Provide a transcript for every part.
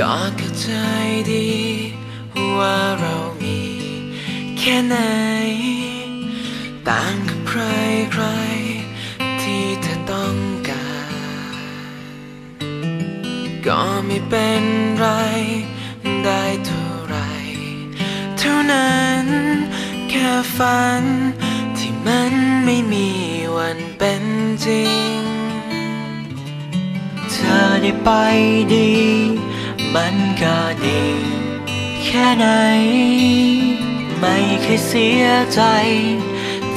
ก็เข้าใจดีว่าเรามีแค่ไหน ต่างกับใครใครที่เธอต้องการ ก็ไม่เป็นไรได้เท่าไรเท่านั้น แค่ฝันที่มันไม่มีวันเป็นจริง เธอได้ไปดี มันก็ดี แค่ไหน ไม่เคยเสียใจ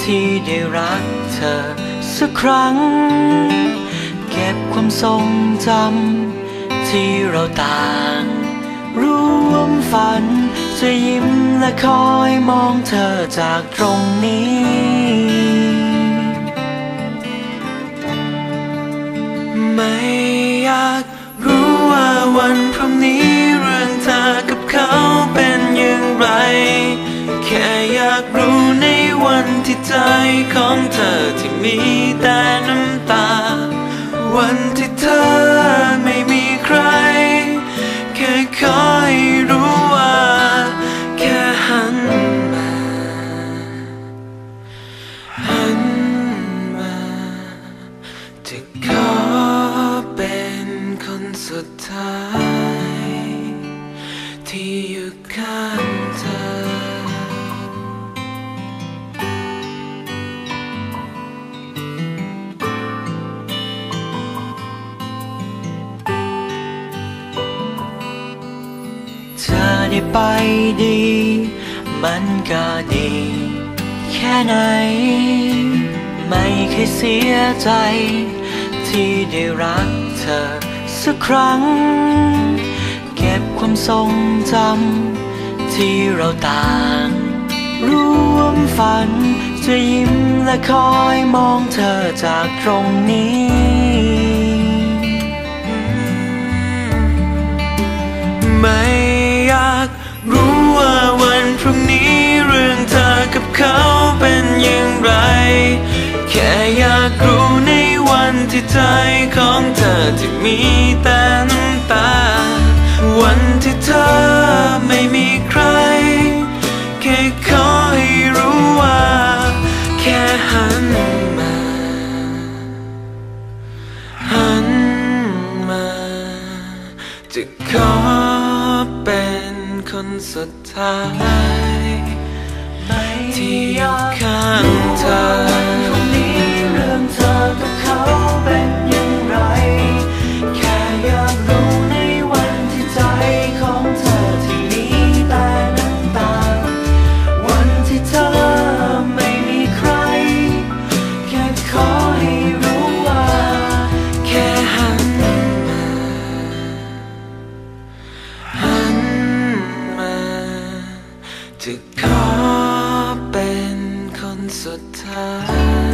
ที่ได้รักเธอสักครั้ง เก็บความทรงจำที่เราต่างร่วมฝัน จะยิ้มและคอยมองเธอจากตรงนี้ไม่อยาก วันพรุ่งนี้เรื่องเธอกับเขาเป็นอย่างไร แค่อยากรู้ในวันที่ใจของเธอที่มีแต่น้ำตา วันที่เธอ สุดท้าย ที่อยู่ข้างเธอ เธอได้ไปดี มันก็ดี แค่ไหน ไม่เคยเสียใจ ที่ได้รักเธอ สักครั้ง เก็บความทรงจำที่เราต่างร่วมฝัน จะยิ้มและคอยมองเธอจากตรงนี้ ไม่อยากรู้ว่าวันพรุ่งนี้เรื่องเธอกับเขาเป็นอย่างไร ที่ใจของเธอที่มีแต่น้ำตา วันที่เธอไม่มีใคร แค่ขอให้รู้ว่า แค่หันมา หันมา จะขอเป็นคนสุดท้าย ที่อยู่ข้างเธอ จะขอเป็นคนสุดท้าย